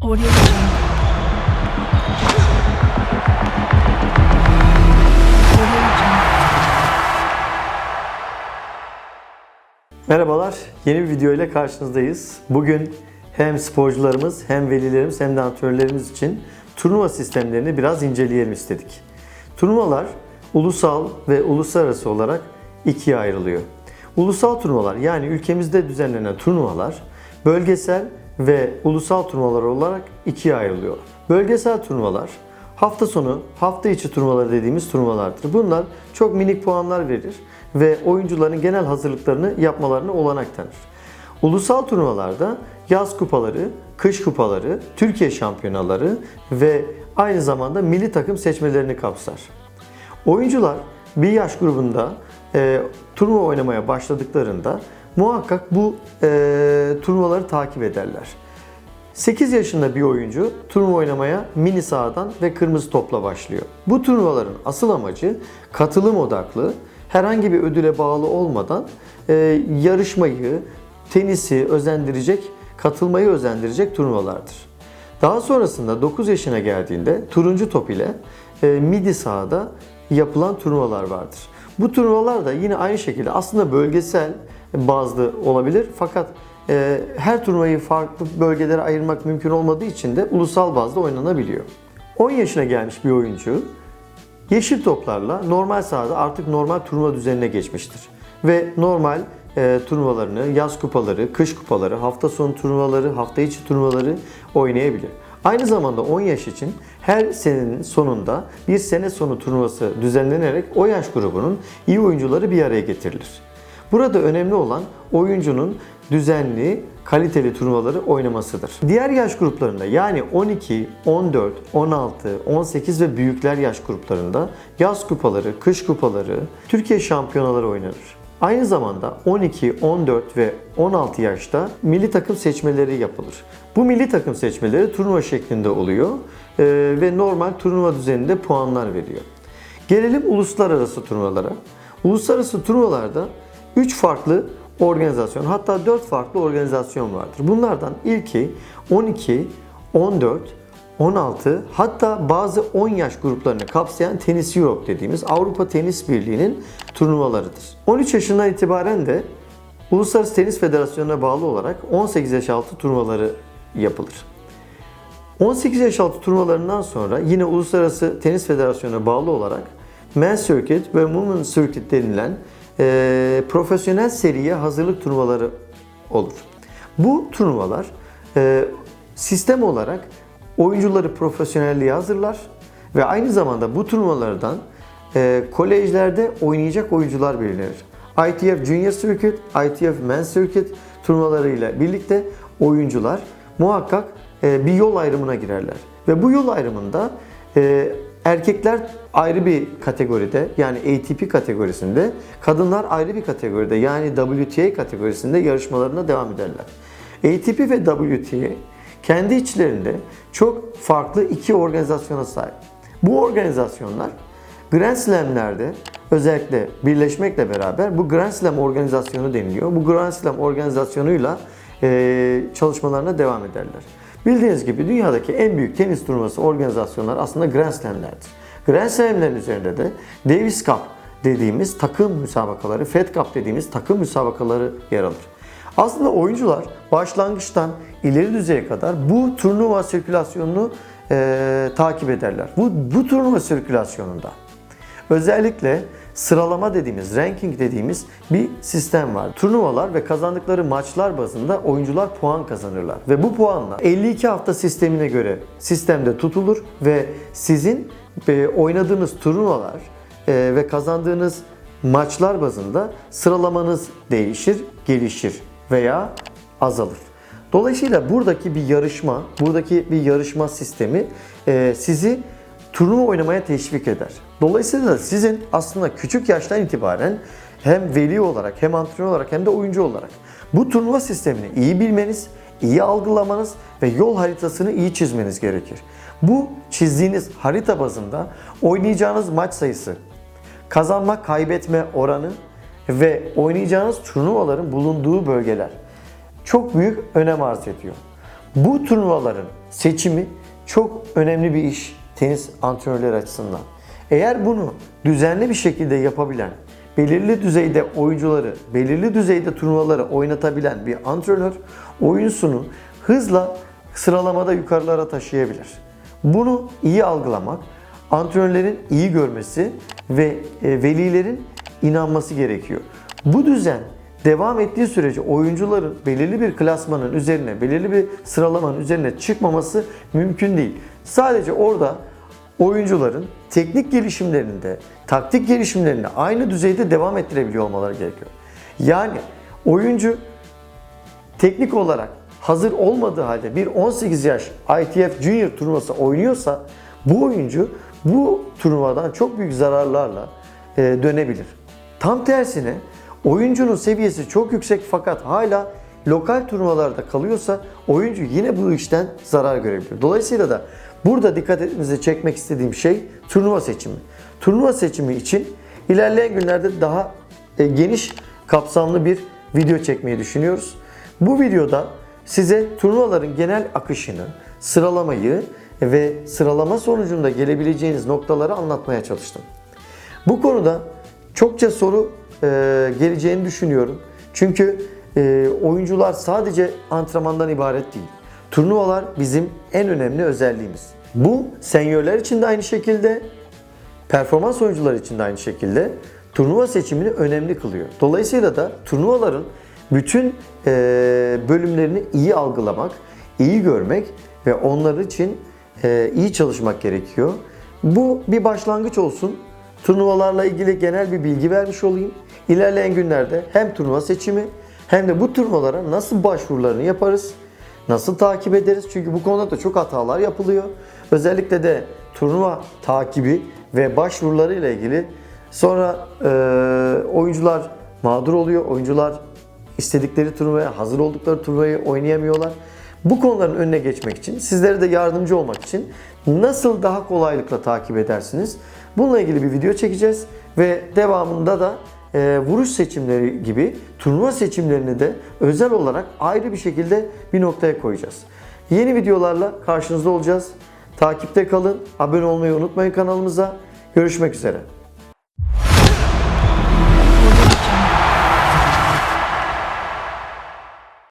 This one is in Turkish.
Audio Jungle. Merhabalar, yeni bir video ile karşınızdayız. Bugün hem sporcularımız hem velilerimiz hem de antrenörlerimiz için turnuva sistemlerini biraz inceleyelim istedik. Turnuvalar ulusal ve uluslararası olarak ikiye ayrılıyor. Ulusal turnuvalar yani ülkemizde düzenlenen turnuvalar bölgesel ve ulusal turnuvalar olarak ikiye ayrılıyor. Bölgesel turnuvalar hafta sonu, hafta içi turnuvaları dediğimiz turnuvalardır. Bunlar çok minik puanlar verir ve oyuncuların genel hazırlıklarını yapmalarına olanak tanır. Ulusal turnuvalarda yaz kupaları, kış kupaları, Türkiye şampiyonaları ve aynı zamanda milli takım seçmelerini kapsar. Oyuncular bir yaş grubunda e, turnuva oynamaya başladıklarında muhakkak bu e, turnuvaları takip ederler. 8 yaşında bir oyuncu turnuva oynamaya mini sahadan ve kırmızı topla başlıyor. Bu turnuvaların asıl amacı katılım odaklı, herhangi bir ödüle bağlı olmadan e, yarışmayı, tenisi özendirecek, katılmayı özendirecek turnuvalardır. Daha sonrasında 9 yaşına geldiğinde turuncu top ile e, midi sahada yapılan turnuvalar vardır. Bu turnuvalar da yine aynı şekilde aslında bölgesel bazlı olabilir fakat e, her turnuvayı farklı bölgelere ayırmak mümkün olmadığı için de ulusal bazda oynanabiliyor. 10 yaşına gelmiş bir oyuncu yeşil toplarla normal sahada artık normal turnuva düzenine geçmiştir. Ve normal e, turnuvalarını, yaz kupaları, kış kupaları, hafta sonu turnuvaları, hafta içi turnuvaları oynayabilir. Aynı zamanda 10 yaş için her senenin sonunda bir sene sonu turnuvası düzenlenerek o yaş grubunun iyi oyuncuları bir araya getirilir. Burada önemli olan oyuncunun düzenli, kaliteli turnuvaları oynamasıdır. Diğer yaş gruplarında yani 12, 14, 16, 18 ve büyükler yaş gruplarında yaz kupaları, kış kupaları, Türkiye şampiyonaları oynanır. Aynı zamanda 12, 14 ve 16 yaşta milli takım seçmeleri yapılır. Bu milli takım seçmeleri turnuva şeklinde oluyor eee, ve normal turnuva düzeninde puanlar veriyor. Gelelim uluslararası turnuvalara. Uluslararası turnuvalarda 3 farklı organizasyon hatta 4 farklı organizasyon vardır. Bunlardan ilki 12, 14, 16 hatta bazı 10 yaş gruplarını kapsayan Tenis Europe dediğimiz Avrupa Tenis Birliği'nin turnuvalarıdır. 13 yaşından itibaren de Uluslararası Tenis Federasyonu'na bağlı olarak 18 yaş altı turnuvaları yapılır. 18 yaş altı turnuvalarından sonra yine Uluslararası Tenis Federasyonu'na bağlı olarak Men's Circuit ve Women's Circuit denilen e, profesyonel seriye hazırlık turnuvaları olur. Bu turnuvalar e, sistem olarak oyuncuları profesyonelliğe hazırlar ve aynı zamanda bu turnuvalardan e, kolejlerde oynayacak oyuncular belirlenir. ITF Junior Circuit, ITF Men's Circuit turnuvalarıyla birlikte oyuncular muhakkak e, bir yol ayrımına girerler. Ve bu yol ayrımında e, erkekler ayrı bir kategoride yani ATP kategorisinde, kadınlar ayrı bir kategoride yani WTA kategorisinde yarışmalarına devam ederler. ATP ve WTA kendi içlerinde çok farklı iki organizasyona sahip. Bu organizasyonlar Grand Slam'lerde özellikle birleşmekle beraber bu Grand Slam organizasyonu deniliyor. Bu Grand Slam organizasyonuyla e, çalışmalarına devam ederler. Bildiğiniz gibi dünyadaki en büyük tenis turnuvası organizasyonlar aslında Grand Slam'lerdir. Grand Slam'lerin üzerinde de Davis Cup dediğimiz takım müsabakaları, Fed Cup dediğimiz takım müsabakaları yer alır. Aslında oyuncular başlangıçtan ileri düzeye kadar bu turnuva sirkülasyonunu e, takip ederler. Bu, bu turnuva sirkülasyonunda özellikle sıralama dediğimiz, ranking dediğimiz bir sistem var. Turnuvalar ve kazandıkları maçlar bazında oyuncular puan kazanırlar. Ve bu puanlar 52 hafta sistemine göre sistemde tutulur ve sizin e, oynadığınız turnuvalar e, ve kazandığınız maçlar bazında sıralamanız değişir, gelişir veya azalır. Dolayısıyla buradaki bir yarışma, buradaki bir yarışma sistemi e, sizi turnuva oynamaya teşvik eder. Dolayısıyla sizin aslında küçük yaştan itibaren hem veli olarak hem antrenör olarak hem de oyuncu olarak bu turnuva sistemini iyi bilmeniz, iyi algılamanız ve yol haritasını iyi çizmeniz gerekir. Bu çizdiğiniz harita bazında oynayacağınız maç sayısı, kazanma kaybetme oranı ve oynayacağınız turnuvaların bulunduğu bölgeler çok büyük önem arz ediyor. Bu turnuvaların seçimi çok önemli bir iş tenis antrenörleri açısından. Eğer bunu düzenli bir şekilde yapabilen, belirli düzeyde oyuncuları, belirli düzeyde turnuvaları oynatabilen bir antrenör oyuncusunu hızla sıralamada yukarılara taşıyabilir. Bunu iyi algılamak, antrenörlerin iyi görmesi ve e, velilerin inanması gerekiyor. Bu düzen devam ettiği sürece oyuncuların belirli bir klasmanın üzerine, belirli bir sıralamanın üzerine çıkmaması mümkün değil. Sadece orada oyuncuların teknik gelişimlerinde, taktik gelişimlerinde aynı düzeyde devam ettirebiliyor olmaları gerekiyor. Yani oyuncu teknik olarak hazır olmadığı halde bir 18 yaş ITF Junior turnuvası oynuyorsa bu oyuncu bu turnuvadan çok büyük zararlarla e, dönebilir. Tam tersine oyuncunun seviyesi çok yüksek fakat hala lokal turnuvalarda kalıyorsa oyuncu yine bu işten zarar görebilir. Dolayısıyla da burada dikkatinizi çekmek istediğim şey turnuva seçimi. Turnuva seçimi için ilerleyen günlerde daha e, geniş kapsamlı bir video çekmeyi düşünüyoruz. Bu videoda size turnuvaların genel akışını, sıralamayı ve sıralama sonucunda gelebileceğiniz noktaları anlatmaya çalıştım. Bu konuda çokça soru e, geleceğini düşünüyorum. Çünkü e, oyuncular sadece antrenmandan ibaret değil. Turnuvalar bizim en önemli özelliğimiz. Bu senyörler için de aynı şekilde, performans oyuncular için de aynı şekilde turnuva seçimini önemli kılıyor. Dolayısıyla da turnuvaların bütün e, bölümlerini iyi algılamak, iyi görmek ve onlar için e, iyi çalışmak gerekiyor. Bu bir başlangıç olsun. Turnuvalarla ilgili genel bir bilgi vermiş olayım. İlerleyen günlerde hem turnuva seçimi hem de bu turnuvalara nasıl başvurularını yaparız, nasıl takip ederiz? Çünkü bu konuda da çok hatalar yapılıyor. Özellikle de turnuva takibi ve başvuruları ile ilgili sonra e, oyuncular mağdur oluyor. Oyuncular istedikleri turnuvaya, hazır oldukları turnuvayı oynayamıyorlar. Bu konuların önüne geçmek için, sizlere de yardımcı olmak için nasıl daha kolaylıkla takip edersiniz? Bununla ilgili bir video çekeceğiz ve devamında da e, vuruş seçimleri gibi turnuva seçimlerini de özel olarak ayrı bir şekilde bir noktaya koyacağız. Yeni videolarla karşınızda olacağız. Takipte kalın, abone olmayı unutmayın kanalımıza. Görüşmek üzere.